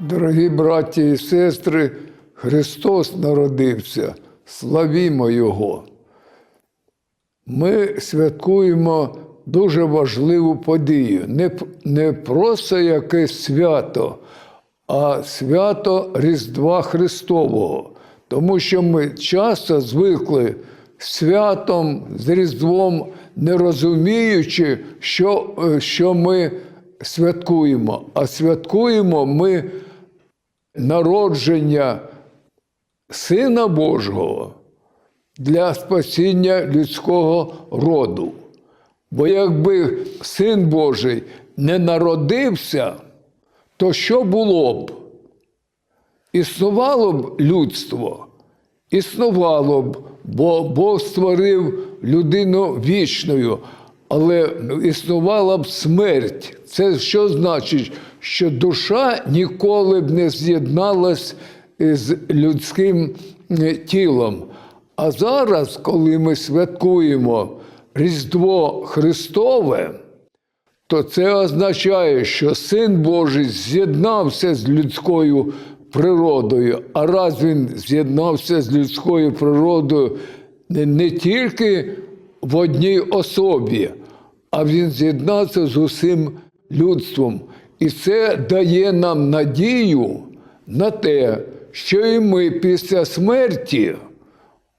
Дорогі браті і сестри, Христос народився, славімо Його. Ми святкуємо дуже важливу подію. Не, не просто якесь свято, а свято Різдва Христового. Тому що ми часто звикли святом, з Різдвом, не розуміючи, що, е, що ми святкуємо. А святкуємо ми народження Сина Божого для спасіння людського роду. Бо якби Син Божий не народився, то що було б? Існувало б людство, існувало б, бо Бог створив людину вічною, але існувала б смерть. Це що значить? Що душа ніколи б не з'єдналась з людським тілом. А зараз, коли ми святкуємо Різдво Христове, то це означає, що Син Божий з'єднався з людською природою. А раз він з'єднався з людською природою не тільки в одній особі, а він з'єднався з усім людством. І це дає нам надію на те, що і ми після смерті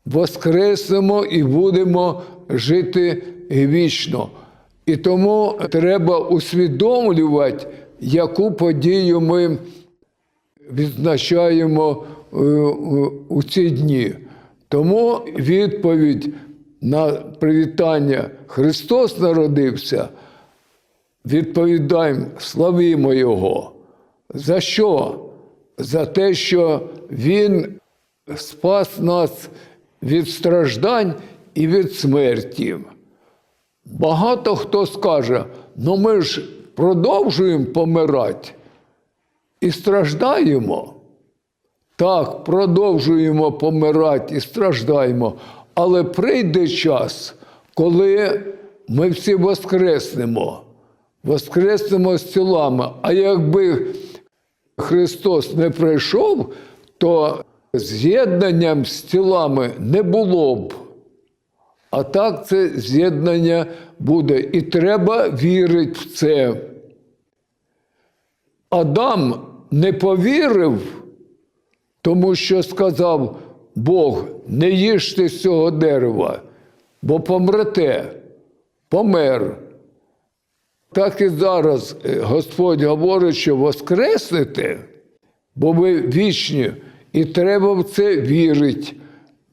воскреснемо і будемо жити вічно. І тому треба усвідомлювати, яку подію ми відзначаємо е, у- у ці дні. Тому відповідь на привітання Христос народився. Відповідаємо, славімо Його. За що? За те, що Він спас нас від страждань і від смерті. Багато хто скаже, ну ми ж продовжуємо помирати і страждаємо. Так, продовжуємо помирати і страждаємо, але прийде час, коли ми всі воскреснемо, воскреснемо з тілами. А якби Христос не прийшов, то з'єднанням з тілами не було б. А так це з'єднання буде. І треба вірити в це. Адам не повірив, тому що сказав Бог, не їжте з цього дерева, бо помрете, помер. Так і зараз е, Господь говорить, що воскреснете, бо ви вічні, і треба в це вірити.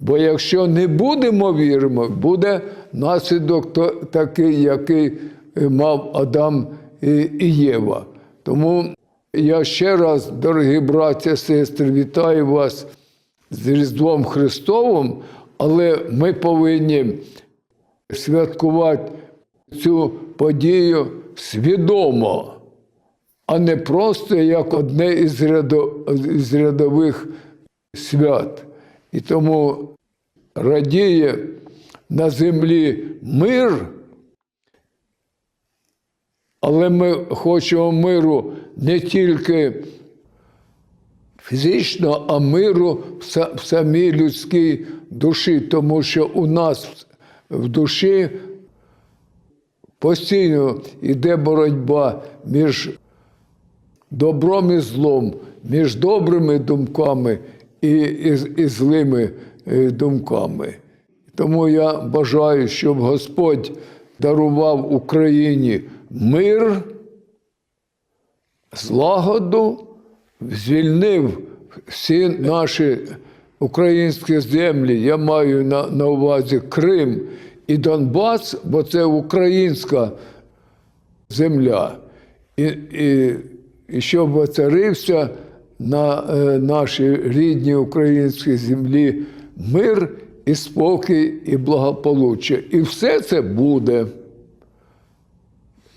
Бо якщо не будемо віримо, буде наслідок такий, який е, мав Адам і Єва. Тому я ще раз, дорогі браття, сестри, вітаю вас з Різдвом Христовим, але ми повинні святкувати цю подію свідомо, а не просто як одне із, рядо, із рядових свят. І тому радіє на землі мир, але ми хочемо миру не тільки фізично, а миру в самій людській душі, тому що у нас в душі постійно йде боротьба між добром і злом, між добрими думками і, і, і злими е, думками. Тому я бажаю, щоб Господь дарував Україні мир, злагоду, звільнив всі наші українські землі. Я маю на, на увазі Крим і Донбас, бо це українська земля. І, і, і щоб воцарився на е, нашій рідній українській землі мир і спокій, і благополуччя. І все це буде.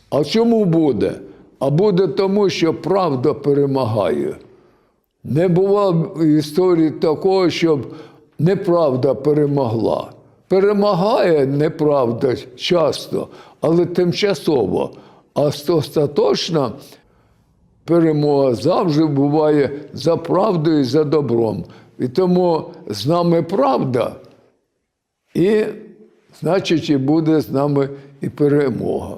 А чому буде? А буде тому, що правда перемагає. Не було в історії такого, щоб неправда перемогла. Перемагає неправда часто, але тимчасово. А остаточно перемога завжди буває за правдою і за добром. І тому з нами правда, і значить, і буде з нами і перемога.